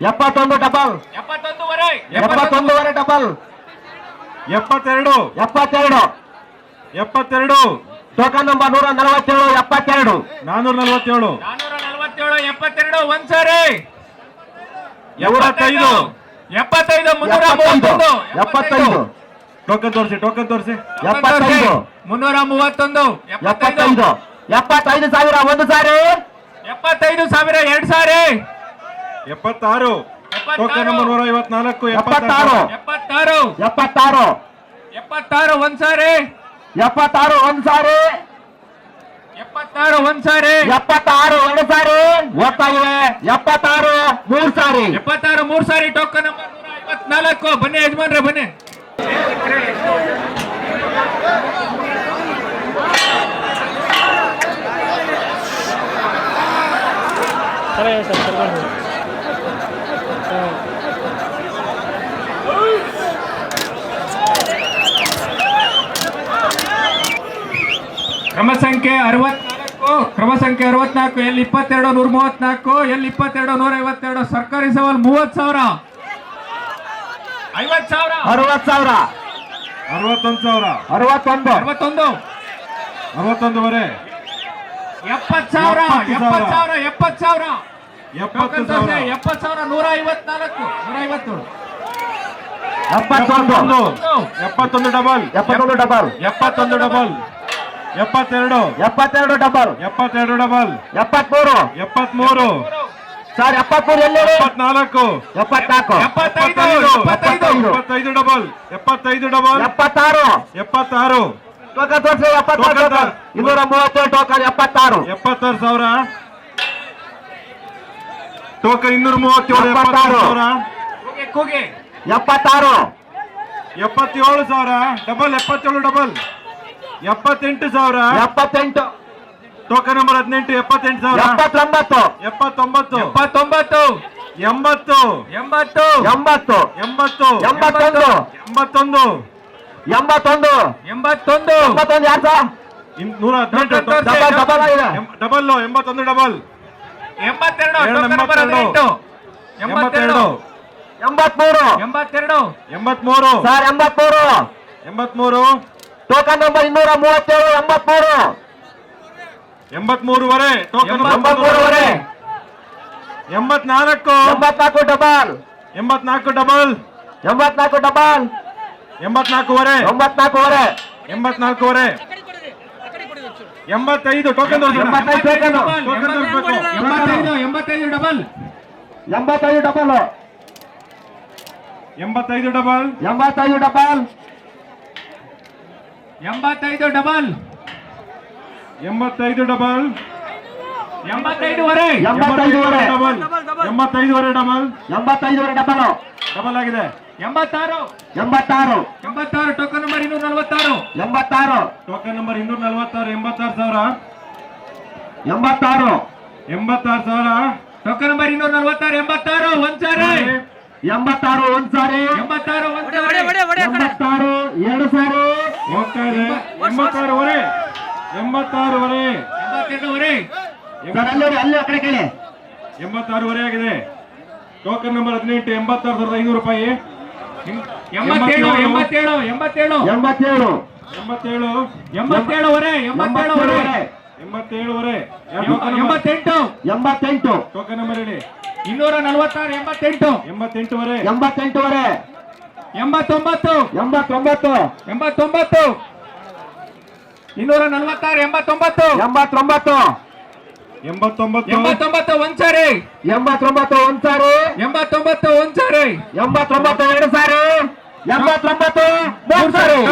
ಎಪ್ಪತ್ತೊಂದು double ಎಪ್ಪತ್ತೊಂದುವರೆ ಎಪ್ಪತ್ತೊಂದುವರೆ double ಎಪ್ಪತ್ತೆರಡು. ಎಪ್ಪತ್ತೆರಡು. ಎಪ್ಪತ್ತೆರಡು. ಟೋಕನ್ ನಂಬರ್ ನೂರ ನಲವತ್ತೇಳು ಎಪ್ಪತ್ತೆರಡು. ನಾನೂರ ನಲವತ್ತೇಳು. ನಾನೂರ ನಲವತ್ತೇಳು ಎಪ್ಪತ್ತೆರಡು ಒಂದ್ಸರಿ. ಎಪ್ಪತ್ತೈದು ಎಪ್ಪತ್ತೈದು ಮುನ್ನೂರ ಮೂವತ್ತೊಂದು. ಎಪ್ಪತ್ತೈದು. ಟೋಕನ್ ತೋರಿಸಿ ಟೋಕನ್ ತೋರಿಸಿ. ಎಪ್ಪತ್ತೈದು. ಮುನ್ನೂರ ಮೂವತ್ತೊಂದು. ಎಪ್ಪತ್ತೈದು. ಎಪ್ಪತ್ತೈದು ಸಾವಿರ ಒಂದು ಸಾರಿ. ಎಪ್ಪತ್ತೈದು ಸಾವಿರ ಎರಡು ಸಾರಿ. ಎಪ್ಪತ್ತಾರು. ಟೋಕನ್ ನಂಬರ್ ನೂರ ಐವತ್ನಾಲ್ಕು ಎಪ್ಪತ್ತಾರು. ಎಪ್ಪತ್ತಾರು. ಎಪ್ಪತ್ತಾರು. ಎಪ್ಪತ್ತಾರು ಒಂದ್ಸಾರಿ ಎಪ್ಪತ್ತಾರು ಒಂದ್ಸಾರಿ ಎಪ್ಪತ್ತಾರು ಒಂದ್ಸಾರಿ ಎಪ್ಪತ್ತಾರು ಎರಡು ಸಾರಿ. ಓದ್ತಾ ಇವೆ ಎಪ್ಪತ್ತಾರು ಮೂರು ಸಾರಿ. ಎಪ್ಪತ್ತಾರು ಮೂರ್ ಸಾರಿ ಟೋಕನ್ ನಂಬರ್ ನೂರ ಐವತ್ನಾಲ್ಕು. ಬನ್ನಿ ಯಜಮಾನ್ರೆ ಬನ್ನಿ. ಕ್ರಮ ಸಂಖ್ಯೆ ಅರವತ್ನಾಲ್ಕು ಕ್ರಮ ಸಂಖ್ಯೆ ಅರವತ್ನಾಲ್ಕು ಎಲ್ಲಿ ಇಪ್ಪತ್ತೆರಡು ನೂರ ಮೂವತ್ನಾಲ್ಕು ಎಲ್ಲಿ ಇಪ್ಪತ್ತೆರಡು ನೂರ ಐವತ್ತೆರಡು ಸರ್ಕಾರಿ ಸವಾಲ್ ಮೂವತ್ ಸಾವಿರ. ಐವತ್ ಸಾವಿರ. ಅರವತ್ತು ಸಾವಿರ. ಅರವತ್ತೊಂದು ಸಾವಿರ. ಅರವತ್ತೊಂದು. ಅರವತ್ತೊಂದು. ಅರವತ್ತೊಂದುವರೆ. ಎಪ್ಪತ್ತು ಸಾವಿರ ಎಪ್ಪತ್ತು ಸಾವಿರ. ಎಪ್ಪತ್ ಸಾವಿರ ಎಪ್ಪತ್ತು ಸಾವಿರ. ಸಂಖ್ಯೆ ಎಪ್ಪತ್ ಸಾವಿರ. ನೂರ ಐವತ್ನಾಲ್ಕು ನೂರ ಐವತ್ತೇಳು ಎಪ್ಪತ್ತೊಂದು. ಎಪ್ಪತ್ತೊಂದು. ಎಪ್ಪತ್ತೊಂದು ಡಬಲ್ ಎಪ್ಪತ್ತೊಂದು ಡಬಲ್ ಎಪ್ಪತ್ತೊಂದು ಡಬಲ್ ಎಪ್ಪತ್ತೆರಡು. ಎಪ್ಪತ್ತೆರಡು ಡಬಲ್ ಎಪ್ಪತ್ತೆರಡು ಡಬಲ್ ಎಪ್ಪತ್ಮೂರು. ಎಪ್ಪತ್ಮೂರು. ಸರ್ ಎಪ್ಪತ್ಮೂರು ಎಲ್ಲಿ ಎಪ್ಪತ್ನಾಲ್ಕು. ಎಪ್ಪತ್ನಾಲ್ಕು. ಎಪ್ಪತ್ತೈದು. ಎಪ್ಪತ್ತೈದು. ಡಬಲ್ ಎಪ್ಪತ್ತೈದು ಡಬಲ್ ಎಪ್ಪತ್ತಾರು. ಎಪ್ಪತ್ತಾರು. ಟೋಕನ್ ತೋರಿಸಿ ಎಪ್ಪತ್ತಾರು ಇನ್ನೂರ ಮೂವತ್ತೇಳು ಟೋಕನ್ ಎಪ್ಪತ್ತಾರು. ಎಪ್ಪತ್ತಾರು ಸಾವಿರ. ಟೋಕನ್ ಇನ್ನೂರ ಮೂವತ್ತೇಳು ಎಪ್ಪತ್ತಾರು. ಎಪ್ಪತ್ತಾರು. ಎಪ್ಪತ್ತೇಳು ಸಾವಿರ. ಡಬಲ್ ಎಪ್ಪತ್ತೇಳು ಡಬಲ್. ಎಪ್ಪತ್ತೆಂಟು ಸಾವಿರ. ಎಪ್ಪತ್ತೆಂಟು. ಟೋಕನ್ ನಂಬರ್ ಹದಿನೆಂಟು ಎಪ್ಪತ್ತೆಂಟು ಸಾವಿರ. ಎಪ್ಪತ್ತೊಂಬತ್ತು. ಎಪ್ಪತ್ತೊಂಬತ್ತು. ಎಪ್ಪತ್ತೊಂಬತ್ತು. ಎಂಬತ್ತು. ಎಂಬತ್ತು. ಎಂಬತ್ತು. ಎಂಬತ್ತು. ಎಂಬತ್ತೊಂದು. ಎಂಬತ್ತೊಂದು. ಎಂಬತ್ತೊಂದು. ಎಂಬತ್ತೊಂದು. ಎಂಬತ್ತೊಂದು ಯಾರು ಸರ್? ನೂರ ಹದಿನೆಂಟು. ಡಬಲ್ ಡಬಲ್ ಎಂಬತ್ತೊಂದು ಡಬಲ್. ಎಂಬತ್ತೆರಡು ಎಂಬತ್ಮೂರು. ಎಂಬತ್ತೆರಡು. ಎಂಬತ್ಮೂರು. ಸರ್ ಎಂಬತ್ಮೂರು. ಎಂಬತ್ಮೂರು. ಟೋಕನ್ ನಂಬರ್ ಇನ್ನೂರ ಮೂವತ್ತೇಳು ಎಂಬತ್ಮೂರು. ಎಂಬತ್ಮೂರುವರೆ. ಟೋಕನ್ ಎಂಬತ್ಮೂರುವರೆ. ಎಂಬತ್ನಾಲ್ಕು. ಎಂಬತ್ನಾಲ್ಕು ಡಬಲ್. ಎಂಬತ್ನಾಲ್ಕು ಡಬಲ್. ಎಂಬತ್ನಾಲ್ಕು ಡಬಲ್. ಎಂಬತ್ನಾಲ್ಕುವರೆ. ಎಂಬತ್ನಾಲ್ಕುವರೆ. ಎಂಬತ್ನಾಲ್ಕುವರೆ. ಎಂಬತ್ತೈದು ಟೋಕನ್ ಎಂಬತ್ತೈದು ಡಬಲ್ ಎಂಬತ್ತೈದು ಡಬಲ್ ಎಂಬತ್ತೈದು ಡಬಲ್ ಎಂಬತ್ತೈದು ಡಬಲ್ ಎಂಬತ್ತೈದು ಡಬಲ್ ಎಂಬತ್ತೈದು ಡಬಲ್ ಎಂಬತ್ತೈದುವರೆ ಎಂಬತ್ತೈದುವರೆ ಡಬಲ್ ಎಂಬತ್ತೈದುವರೆ ಡಬಲ್ ಎಂಬತ್ತೈದುವರೆ ಡಬಲ್ ಡಬಲ್ ಆಗಿದೆ. ಎಂಬತ್ತಾರು. ಎಂಬತ್ತಾರು. ಎಂಬತ್ತಾರು ಟೋಕನ್ ನಂಬರ್ ಇನ್ನೂರ ನಲವತ್ತಾರು ಎಂಬತ್ತಾರು. ಟೋಕನ್ ನಂಬರ್ ಇನ್ನೂರ ನಲವತ್ತಾರು ಎಂಬತ್ತಾರು ಸಾವಿರ. ಎಂಬತ್ತಾರು. ಎಂಬತ್ತಾರು ಸಾವಿರ. ಟೋಕನ್ ನಂಬರ್ ಇನ್ನೂರ ನಲವತ್ತಾರು ಎಂಬತ್ತಾರು. ಒಂದ್ ಸಾರಿ. ಎಂಬತ್ತಾರು ಒಂದ್ ಸಾರಿ. ಎಂಬತ್ತಾರು ಒಂದ್ ಸಾರಿ. ಎಂಬತ್ತಾರು ಎರಡು ಸಾರಿ. ಹೋಗ್ತಾ ಇದೆ ಎಂಬತ್ತಾರುವರೆ. ಎಂಬತ್ತಾರುವರೆ. ಎಂಬತ್ತೆರಡುವರೆ. ಸರ್ ಅಲ್ಲಿ ನೋಡಿ, ಅಲ್ಲಿ ಆ ಕಡೆ ಕೇಳಿ. ಎಂಬತ್ತಾರುವರೆ ಆಗಿದೆ. ಟೋಕನ್ ನಂಬರ್ ಹದಿನೆಂಟು ಎಂಬತ್ತಾರು ಸಾವಿರದ ಐನೂರು ರೂಪಾಯಿ. ಎಂಬತ್ತೇಳು ಎಂಬತ್ತೇಳು ಎಂಬತ್ತೇಳು ಎಂಬತ್ತೇಳು. ಎಂಬತ್ತೇಳು. ಎಂಬತ್ತೇಳುವರೆ ಎಂಬತ್ತೇಳುವರೆ. ಎಂಬತ್ತೇಳುವರೆ. ಎಂಬತ್ತೆಂಟು. ಎಂಬತ್ತೆಂಟು. ಟೋಕನ್ ನಂಬರ್ ಹೇಳಿ. ಇನ್ನೂರ ನಲವತ್ತಾರು ಎಂಬತ್ತೆಂಟು. ಎಂಬತ್ತೆಂಟುವರೆ. ಎಂಬತ್ತೆಂಟುವರೆ. ಎಂಬತ್ತೊಂಬತ್ತು. ಎಂಬತ್ತೊಂಬತ್ತು. ಎಂಬತ್ತೊಂಬತ್ತು. ಇನ್ನೂರ ನಲವತ್ತಾರು ಎಂಬತ್ತೊಂಬತ್ತು. ಎಂಬತ್ತೊಂಬತ್ತು. ಎಂಬತ್ತೊಂಬತ್ತು. ಎಂಬತ್ತೊಂಬತ್ತು ಒಂದ್ಸಾರಿ. ಎಂಬತ್ತೊಂಬತ್ತು ಒಂದ್ಸಾರಿ. ಎಂಬತ್ತೊಂಬತ್ತು ಒಂದ್ ಸಾರಿ ಎಂಬತ್ತೊಂಬತ್ತು ಎರಡು ಸಾರಿ. ಎಂಬತ್ತೊಂಬತ್ತು ಮೂರು ಸಾರಿ.